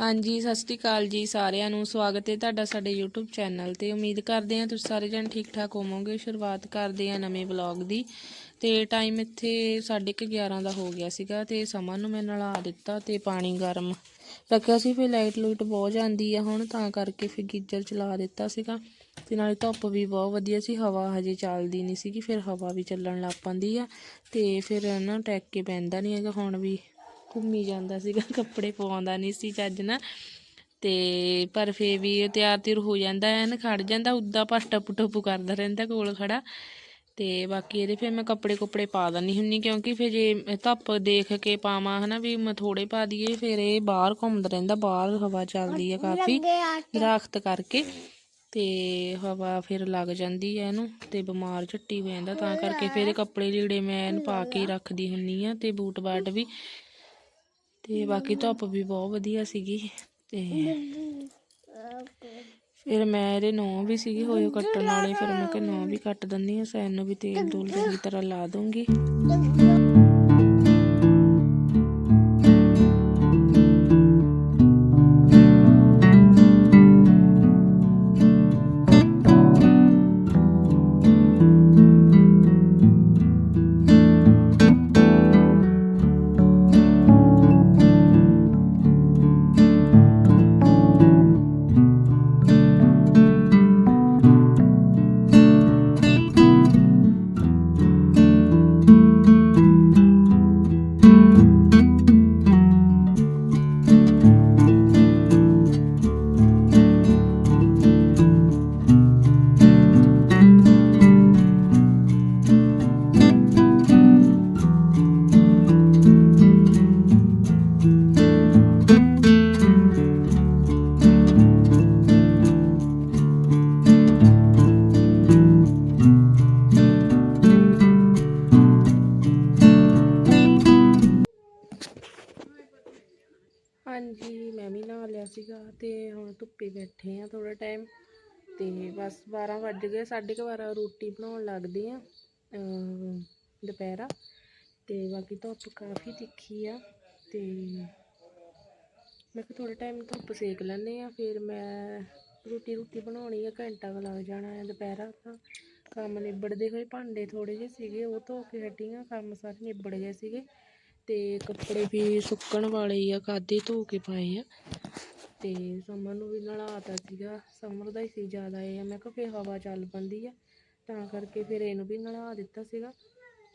ਹਾਂਜੀ, ਸਤਿ ਸ਼੍ਰੀ ਅਕਾਲ ਜੀ ਸਾਰਿਆਂ ਨੂੰ। ਸਵਾਗਤ ਹੈ ਤੁਹਾਡਾ ਸਾਡੇ YouTube ਚੈਨਲ ਤੇ। ਉਮੀਦ ਕਰਦੇ ਹਾਂ ਤੁਸੀਂ ਸਾਰੇ ਜਣ ਠੀਕ ਠਾਕ ਹੋਵੋਗੇ। ਸ਼ੁਰੂਆਤ ਕਰਦੇ ਹਾਂ ਨਵੇਂ ਵਲੌਗ ਦੀ। ਤੇ ਟਾਈਮ ਇੱਥੇ 11:30 ਦਾ ਹੋ ਗਿਆ ਸੀਗਾ ਤੇ ਸਮਾਂ ਨੂੰ ਮੈਂ ਨਲਾ ਦਿੱਤਾ ਤੇ ਪਾਣੀ ਗਰਮ ਰੱਖਿਆ ਸੀ। ਫਿਰ ਲਾਈਟ ਲੂਟ ਬਹੁਤ ਜਾਂਦੀ ਆ ਹੁਣ, ਤਾਂ ਕਰਕੇ ਫਿਰ ਗੀਜ਼ਰ ਚਲਾ ਦਿੱਤਾ ਸੀਗਾ। ਤੇ ਨਾਲੇ ਧੁੱਪ ਵੀ ਬਹੁਤ ਵਧੀਆ ਸੀ। ਹਵਾ ਹਜੇ ਚੱਲਦੀ ਨਹੀਂ ਸੀਗੀ, ਫਿਰ ਹਵਾ ਵੀ ਚੱਲਣ ਲੱਗ ਪੈਂਦੀ ਆ। ਤੇ ਫਿਰ ਨਾ ਟੈਕ ਕੇ ਪੈਂਦਾ ਨਹੀਂ ਹੈਗਾ, ਹੁਣ ਵੀ ਘੁੰਮੀ ਜਾਂਦਾ ਸੀਗਾ ਕੱਪੜੇ ਪਵਾਉਂਦਾ ਨਹੀਂ ਸੀ ਚੱਜ ਨਾਲ। ਤੇ ਪਰ ਫੇ ਵੀ ਤਿਆਰ ਤਿਰ ਹੋ ਜਾਂਦਾ ਐਨ ਖੜ ਜਾਂਦਾ ਉੱਦਾਂ ਪਰ ਟੱਪੂ ਟੱਪੂ ਕਰਦਾ ਰਹਿੰਦਾ ਕੋਲ ਖੜਾ। ਤੇ ਬਾਕੀ ਇਹਦੇ ਫਿਰ ਮੈਂ ਕੱਪੜੇ ਕੁੱਪੜੇ ਪਾ ਦਿੰਦੀ ਹੁੰਨੀ ਕਿਉਂਕਿ ਫਿਰ ਜੇ ਧੁੱਪ ਦੇਖ ਕੇ ਪਾਵਾਂ ਹਨਾ ਵੀ ਮੈਂ ਥੋੜੇ ਪਾ ਦਈਏ ਫਿਰ ਇਹ ਬਾਹਰ ਘੁੰਮਦਾ ਰਹਿੰਦਾ ਬਾਹਰ ਹਵਾ ਚੱਲਦੀ ਆ ਕਾਫੀ ਦਰਖਤ ਕਰਕੇ। ਤੇ ਹਵਾ ਫਿਰ ਲੱਗ ਜਾਂਦੀ ਹੈ ਇਹਨੂੰ ਤੇ ਬਿਮਾਰ ਝੱਟੀ ਹੋ ਜਾਂਦਾ ਤਾਂ ਕਰਕੇ ਫਿਰ ਇਹ ਕੱਪੜੇ ਲੀੜੇ ਮੈਂ ਇਹਨੂੰ ਪਾ ਕੇ ਹੀ ਰੱਖਦੀ ਹੁੰਨੀ ਆ ਤੇ ਬੂਟ ਬਾਟ ਵੀ। ਤੇ ਬਾਕੀ ਧੁੱਪ ਵੀ ਬਹੁਤ ਵਧੀਆ ਸੀਗੀ ਤੇ ਫਿਰ ਮੈਂ ਇਹਦੇ ਨੌਂ ਵੀ ਸੀਗੀ, ਹੋਏ ਕੱਟਣ ਵਾਲੇ, ਫਿਰ ਮੈਂ ਕਿਹਾ ਨੌਂ ਵੀ ਕੱਟ ਦਿੰਦੀ ਆ ਸੈਨ ਨੂੰ ਵੀ ਤੇਲ ਤੂਲ ਚੰਗੀ ਤਰ੍ਹਾਂ ਲਾ ਦੂੰਗੀ। ਸੀਗਾ ਤੇ ਹੁਣ ਧੁੱਪੇ ਬੈਠੇ ਆ ਥੋੜਾ ਟਾਈਮ ਤੇ ਬਸ 12 ਵੱਜ ਗਏ 12:30 ਰੋਟੀ ਬਣਾਉਣ ਲੱਗਦੇ ਆ ਦੁਪਹਿਰਾ ਤੇ ਬਾਕੀ ਧੁੱਪ ਕਾਫੀ ਤਿੱਖੀ ਆ ਤੇ ਮੈਂ ਕਿਹਾ ਥੋੜਾ ਟਾਈਮ ਧੁੱਪ ਸੇਕ ਲੈਂਦੇ ਆ, ਫਿਰ ਮੈਂ ਰੋਟੀ ਰੋਟੀ ਬਣਾਉਣੀ ਆ, ਘੰਟਾ ਕੁ ਲੱਗ ਜਾਣਾ ਹੈ ਦੁਪਹਿਰਾ ਤਾਂ। ਕੰਮ ਨਿਬੜਦੇ ਹੋਏ ਭਾਂਡੇ ਥੋੜੇ ਜਿਹੇ ਸੀਗੇ, ਉਹ ਧੋ ਕੇ ਹਟੀ ਆ, ਕੰਮ ਸਾਰੇ ਨਿਬੜ ਗਏ ਸੀਗੇ ਤੇ ਕੱਪੜੇ ਵੀ ਸੁੱਕਣ ਵਾਲੇ ਆ ਕਾਦੇ ਧੋ ਕੇ ਪਾਏ ਆ। ਅਤੇ ਸਮਰ ਨੂੰ ਵੀ ਨਲਾਤਾ ਸੀਗਾ। ਸਮਰ ਦਾ ਹੀ ਸੀ ਜ਼ਿਆਦਾ ਇਹ। ਆ ਮੈਂ ਕਿਹਾ ਫਿਰ ਹਵਾ ਚੱਲ ਪੈਂਦੀ ਆ। ਤਾਂ ਕਰਕੇ ਫਿਰ ਇਹਨੂੰ ਵੀ ਨਲਾ ਦਿੱਤਾ ਸੀਗਾ।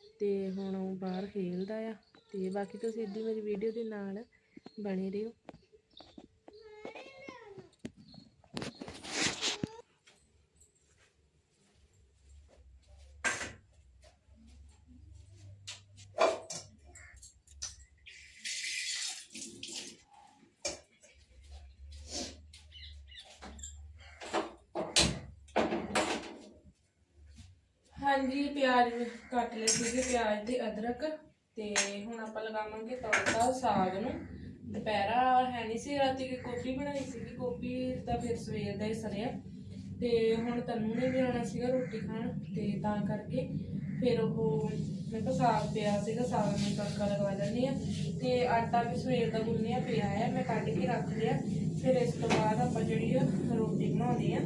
ਅਤੇ ਹੁਣ ਉਹ ਬਾਹਰ ਖੇਲਦਾ ਆ। ਅਤੇ ਬਾਕੀ ਤੁਸੀਂ ਇੱਦਾਂ ਮੇਰੀ ਵੀਡੀਓ ਦੇ ਨਾਲ ਬਣੇ ਰਹੋ। ਹਾਂਜੀ, ਪਿਆਜ਼ ਕੱਟ ਲਏ ਸੀਗੇ, ਪਿਆਜ਼ ਤੇ ਅਦਰਕ ਤੇ ਹੁਣ ਆਪਾਂ ਲਗਾਵਾਂਗੇ ਤੜਕਾ ਸਾਗ ਨੂੰ। ਦੁਪਹਿਰਾ ਹੈ ਨਹੀਂ ਸੀ, ਰਾਤੀ ਦੀ ਕੋਫੀ ਬਣਾਈ ਸੀਗੀ। ਕੋਫੀ ਦਾ ਫਿਰ ਸਵੇਰ ਦਾ ਹੀ ਸਰਿਆ। ਤੇ ਹੁਣ ਤਨੂ ਨੇ ਵੀ ਆਉਣਾ ਸੀਗਾ ਰੋਟੀ ਖਾਣ ਤੇ ਤਾਂ ਕਰਕੇ ਫਿਰ ਉਹ ਮੈਂ ਕਿਹਾ ਸਾਗ ਪਿਆ ਸੀਗਾ, ਸਾਗ ਨੂੰ ਤੜਕਾ ਲਗਵਾ ਲੈਂਦੇ ਆ ਤੇ ਆਟਾ ਵੀ ਸਵੇਰ ਦਾ ਗੁੰਨਿਆ ਪਿਆ ਹੈ, ਮੈਂ ਕੱਢ ਕੇ ਰੱਖ ਲਿਆ। ਫਿਰ ਇਸ ਤੋਂ ਬਾਅਦ ਆਪਾਂ ਜਿਹੜੀ ਆ ਰੋਟੀ ਬਣਾਉਣੀ ਆ।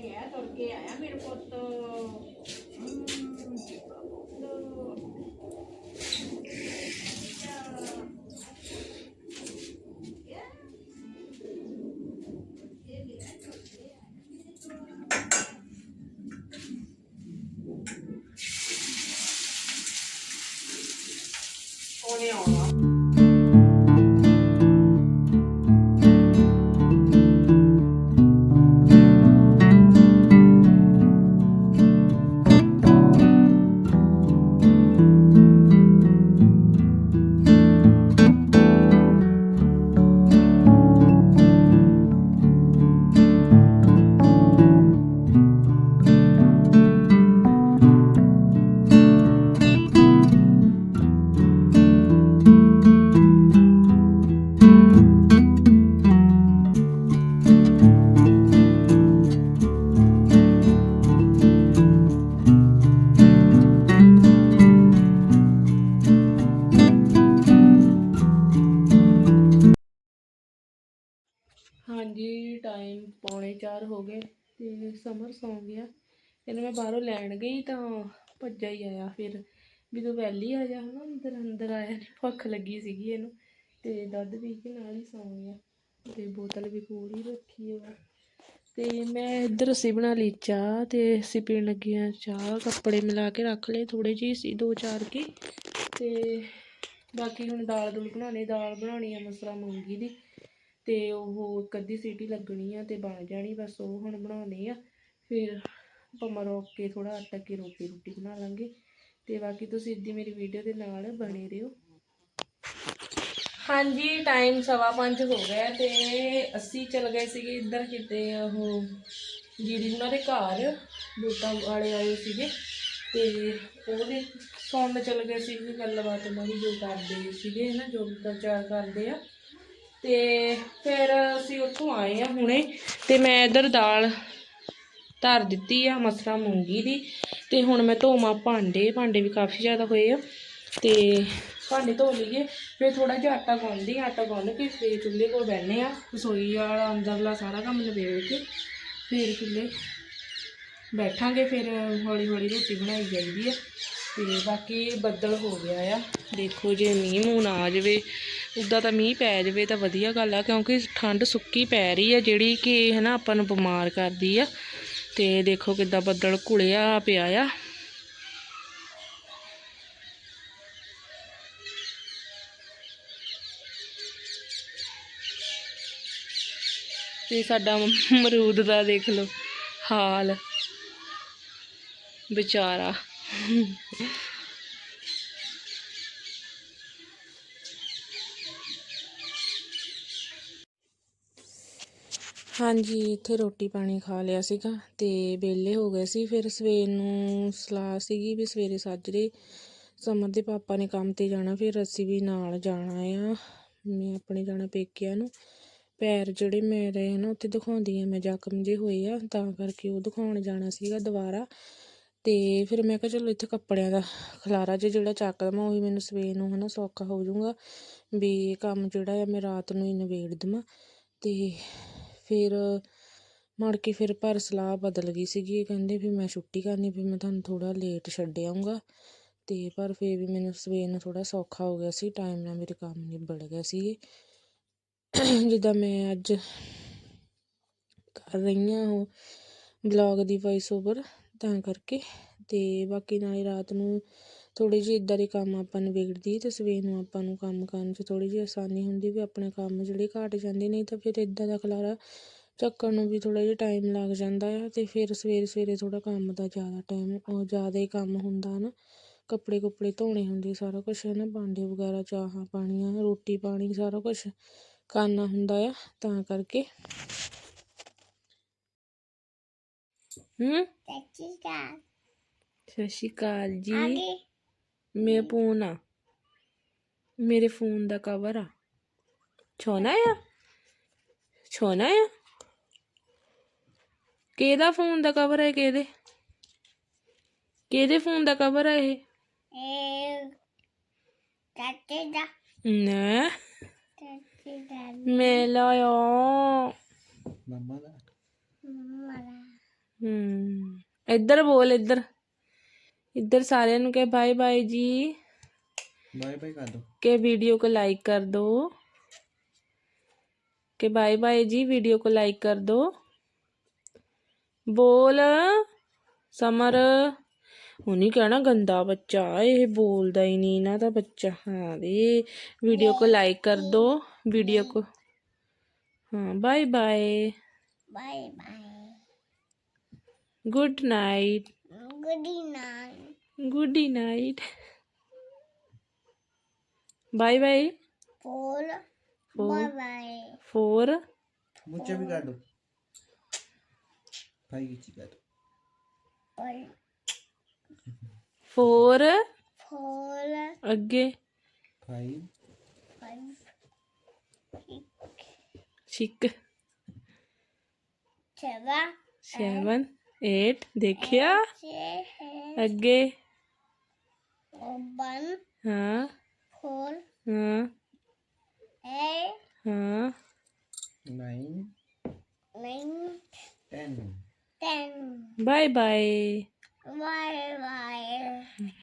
ਲੈ ਗਿਆ ਤੁਰ ਕੇ ਆਇਆ ਮੇਰੇ ਪੁੱਤ ਉਹਨੇ ਆਉਣਾ ਪੌਣੇ 4 ਹੋ ਗਏ ਤੇ ਸਮਰ ਸੌਂ ਗਿਆ। ਇਹਨੂੰ ਮੈਂ ਬਾਹਰੋਂ ਲੈਣ ਗਈ ਤਾਂ ਭੱਜਾ ਹੀ ਆਇਆ ਫਿਰ। ਵੀ ਤੂੰ ਵੈਲੀ ਆ ਜਾ ਹਨਾ, ਅੰਦਰ ਅੰਦਰ ਆਇਆ ਭੁੱਖ ਲੱਗੀ ਸੀਗੀ ਇਹਨੂੰ ਤੇ ਦੁੱਧ ਪੀ ਕੇ ਨਾਲ ਹੀ ਸੌਂ ਗਿਆ। ਤੇ ਬੋਤਲ ਵੀ ਕੋਲ ਹੀ ਰੱਖੀ ਹੈ ਤੇ ਮੈਂ ਇੱਧਰ ਅਸੀਂ ਬਣਾ ਲਈ ਚਾਹ ਤੇ ਅਸੀਂ ਪੀਣ ਲੱਗੇ ਹਾਂ ਚਾਹ। ਕੱਪੜੇ ਮਿਲਾ ਕੇ ਰੱਖ ਲਏ ਥੋੜੇ ਜਿਹੇ ਸੀ, ਦੋ ਚਾਰ ਕੇ। ਤੇ ਬਾਕੀ ਹੁਣ ਦਾਲ ਦੂਲ ਬਣਾਉਣੀ ਦਾਲ ਬਣਾਉਣੀ ਆ ਮਸਰਾ ਮੂੰਗੀ ਦੀ। ਤੇ ਉਹ ਇੱਕ ਅੱਧੀ ਸੀਟੀ ਲੱਗਣੀ ਆ ਤੇ ਬਣ ਜਾਣੀ, ਬਸ ਉਹ ਹੁਣ ਬਣਾਉਣੀ ਆ। ਫਿਰ ਆਪਾਂ ਰੋਕ ਕੇ ਥੋੜਾ ਆਟਾ ਕੇ ਰੋਟੀ ਰੋਟੀ ਬਣਾ ਲਾਂਗੇ। ਤੇ ਬਾਕੀ ਤੁਸੀਂ ਇੱਦੀ ਮੇਰੀ ਵੀਡੀਓ ਦੇ ਨਾਲ ਬਣੇ ਰਹੋ। ਹਾਂਜੀ, ਟਾਈਮ ਸਵਾ ਪੰਜ ਹੋ ਗਿਆ ਤੇ ਅਸੀਂ ਚਲ ਗਏ ਸੀਗੇ ਇੱਧਰ ਕਿਤੇ ਉਹ ਦੀਦੀ ਉਹਨਾਂ ਦੇ ਘਰ, ਬੂਟਾ ਵਾਲੇ ਆਏ ਸੀਗੇ। ਤੇ ਉਹਦੇ ਸੁਣਨ ਚਲ ਗਏ ਸੀ ਗੱਲਬਾਤ ਉਹਨਾਂ ਦੀ ਜੋ ਕਰਦੇ ਸੀਗੇ ਹੈ ਨਾ ਜੋ ਪ੍ਰਚਾਰ ਕਰਦੇ ਆ। ਤੇ ਫਿਰ ਅਸੀਂ ਉੱਥੋਂ ਆਏ ਆ ਹੁਣੇ ਤੇ ਮੈਂ ਇੱਧਰ ਦਾਲ ਧਰ ਦਿੱਤੀ ਆ, ਮਸਰਾ ਮੂੰਗੀ ਦੀ ਤੇ ਹੁਣ ਮੈਂ ਧੋਵਾਂ ਭਾਂਡੇ ਭਾਂਡੇ ਵੀ ਕਾਫੀ ਜ਼ਿਆਦਾ ਹੋਏ ਆ ਤੇ ਭਾਂਡੇ ਧੋ ਲਈਏ। ਫਿਰ ਥੋੜਾ ਜਿਹਾ ਆਟਾ ਗੁੰਨਦੀ ਆਟਾ ਗੁੰਨ ਕੇ ਫਿਰ ਚੁੱਲ੍ਹੇ ਕੋਲ ਬੈਠਨੇ ਆ, ਰਸੋਈ ਵਾਲਾ ਅੰਦਰਲਾ ਸਾਰਾ ਕੰਮ ਨਿਬੇੜ ਕੇ ਫਿਰ ਚੁੱਲ੍ਹੇ ਬੈਠਾਂਗੇ, ਫਿਰ ਹੌਲੀ ਹੌਲੀ ਰੋਟੀ ਬਣਾਈ ਜਾਂਦੀ ਆ ਤੇ ਬਾਕੀ ਬੱਦਲ ਹੋ ਗਿਆ ਆ। ਦੇਖੋ ਜੇ ਮੀਂਹ ਮੂੰਹ ਨਾ ਆ ਜਾਵੇ ਉੱਦਾਂ ਤਾਂ ਮੀਂਹ ਪੈ ਜਾਵੇ ਤਾਂ ਵਧੀਆ ਗੱਲ ਆ, ਕਿਉਂਕਿ ਠੰਡ ਸੁੱਕੀ ਪੈ ਰਹੀ ਆ, ਜਿਹੜੀ ਕਿ ਹੈ ਨਾ ਆਪਾਂ ਨੂੰ ਬਿਮਾਰ ਕਰਦੀ ਆ। ਤੇ ਦੇਖੋ ਕਿੱਦਾਂ ਬੱਦਲ ਘੁਲਿਆ ਪਿਆ ਆ। ਤੇ ਸਾਡਾ ਅਮਰੂਦ ਦਾ ਦੇਖ ਲਓ ਹਾਲ, ਵਿਚਾਰਾ। ਹਾਂਜੀ, ਇੱਥੇ ਰੋਟੀ ਪਾਣੀ ਖਾ ਲਿਆ ਸੀਗਾ ਤੇ ਵਿਹਲੇ ਹੋ ਗਏ ਸੀ। ਫਿਰ ਸਵੇਰ ਨੂੰ ਸਲਾਹ ਸੀਗੀ ਵੀ ਸਵੇਰੇ ਸਾਜਰੇ ਸਮਰ ਦੇ ਪਾਪਾ ਨੇ ਕੰਮ ਤੇ ਜਾਣਾ, ਫਿਰ ਅਸੀਂ ਵੀ ਨਾਲ ਜਾਣਾ ਆ। ਮੈਂ ਆਪਣੇ ਜਾਣਾ ਪੇਕਿਆਂ ਨੂੰ। ਪੈਰ ਜਿਹੜੇ ਮੇਰੇ ਹਨ ਉੱਥੇ ਦਿਖਾਉਂਦੀ ਆ ਮੈਂ ਜ਼ਖਮ ਜੇ ਹੋਏ ਆ, ਤਾਂ ਕਰਕੇ ਉਹ ਦਿਖਾਉਣ ਜਾਣਾ ਸੀਗਾ ਦੁਬਾਰਾ। ਤੇ ਫਿਰ ਮੈਂ ਕਿਹਾ ਚਲੋ ਇੱਥੇ ਕੱਪੜਿਆਂ ਦਾ ਖਲਾਰਾ ਜੇ ਜਿਹੜਾ ਚੱਕ ਦਵਾਂ ਉਹੀ ਮੈਨੂੰ ਸਵੇਰ ਨੂੰ ਹਨਾ ਸੌਖਾ ਹੋ ਜਾਊਗਾ ਵੀ ਕੰਮ ਜਿਹੜਾ ਆ, ਮੈਂ ਰਾਤ ਨੂੰ ਹੀ ਨਿਬੇੜ ਦੇਵਾਂ। ਤੇ ਫਿਰ ਮੁੜ ਕੇ ਫਿਰ ਪਰ ਸਲਾਹ ਬਦਲ ਗਈ ਸੀਗੀ। ਕਹਿੰਦੇ ਵੀ ਮੈਂ ਛੁੱਟੀ ਕਰਨੀ, ਵੀ ਮੈਂ ਤੁਹਾਨੂੰ ਥੋੜ੍ਹਾ ਲੇਟ ਛੱਡ ਆਊਂਗਾ। ਅਤੇ ਪਰ ਫਿਰ ਵੀ ਮੈਨੂੰ ਸਵੇਰ ਨੂੰ ਥੋੜ੍ਹਾ ਸੌਖਾ ਹੋ ਗਿਆ ਸੀ ਟਾਈਮ ਨਾਲ ਮੇਰੇ ਕੰਮ ਨਿਬੜ ਗਏ ਸੀਗੇ। ਜਿੱਦਾਂ ਮੈਂ ਅੱਜ ਕਰ ਰਹੀ ਹਾਂ ਉਹ ਬਲੌਗ ਦੀ ਵੌਇਸ ਓਵਰ ਤਾਂ ਕਰਕੇ। ਤੇ ਬਾਕੀ ਨਾਲੇ ਰਾਤ ਨੂੰ ਥੋੜੀ ਜਿਹੀ ਇਦਾਂ ਦੇ ਕੰਮ ਆਪਾਂ ਨਿਬੇੜਦੀ ਤੇ ਸਵੇਰ ਨੂੰ ਆਪਾਂ ਨੂੰ ਕੰਮ ਕਰਨ 'ਚ ਥੋੜੀ ਜਿਹੀ ਆਸਾਨੀ ਹੁੰਦੀ ਵੀ ਆਪਣੇ ਕੰਮ ਜਿਹੜੇ ਘਟ ਜਾਂਦੇ ਨਹੀਂ ਤਾਂ ਫਿਰ ਇਦਾਂ ਦਾ ਖਲਾਰਾ ਚੱਕਣ ਨੂੰ ਵੀ ਥੋੜਾ ਜਿਹਾ ਟਾਈਮ ਲੱਗ ਜਾਂਦਾ ਆ ਤੇ ਫਿਰ ਸਵੇਰੇ ਸਵੇਰੇ ਥੋੜਾ ਕੰਮ ਦਾ ਜ਼ਿਆਦਾ ਟਾਈਮ ਉਹ ਜ਼ਿਆਦਾ ਹੀ ਕੰਮ ਹੁੰਦਾ ਨਾ। ਕੱਪੜੇ ਕੁੱਪੜੇ ਧੋਣੇ ਹੁੰਦੇ ਸਾਰਾ ਕੁਝ ਹੈ ਨਾ ਭਾਂਡੇ ਵਗੈਰਾ ਚਾਹਾਂ ਪਾਣੀਆਂ ਰੋਟੀ ਪਾਣੀ ਸਾਰਾ ਕੁਝ ਕਰਨਾ ਹੁੰਦਾ ਆ ਤਾਂ ਕਰਕੇ। ਹੂੰ? ਸਤਿ ਸ਼੍ਰੀ ਅਕਾਲ। ਜੀ। ਮੇਰਾ ਫੋਨ ਆ। ਮੇਰੇ ਫੋਨ ਦਾ ਕਵਰ ਆ। ਛੋਨਾ ਆ? ਛੋਨਾ ਆ? ਕਿਹਦਾ ਫੋਨ ਦਾ ਕਵਰ ਹੈ ਕਿਹਦੇ? ਕਿਹਦੇ ਫੋਨ ਦਾ ਕਵਰ ਹੈ ਇਹ? ਨਾ। ਮੈਂ ਲਾਇਆ। ਮੰਮਾ ਦਾ। ਹੂੰ। ਇੱਧਰ ਬੋਲ ਇੱਧਰ। इधर सारे ने बाय बाय जी. बाय बाय कर दो। के वीडियो को लाइक कर दो। के बाय बाय जी वीडियो को लाइक कर दो। बोल समर। उन्हीं कहना गंदा बच्चा ये बोलता ही नहीं ना था बच्चा। हाँ ये वीडियो को लाइक कर दो वीडियो को। हाँ bye bye. Bye bye. Good night. Good night good night. Bye bye. Four. Four. Bye bye. Four. मुझे भी कर दो भाई की दो फोर। फॉर। अगे five. Five. Six seven. Seven. 8 ਦੇਖਿਆ? ਅੱਗੇ? 1 ਹਾਂ। ਫੋਰ ਹਾਂ। 8 ਹਾਂ। 9 9 10 10 ਬਾਏ ਬਾਏ ਬਾਏ ਬਾਏ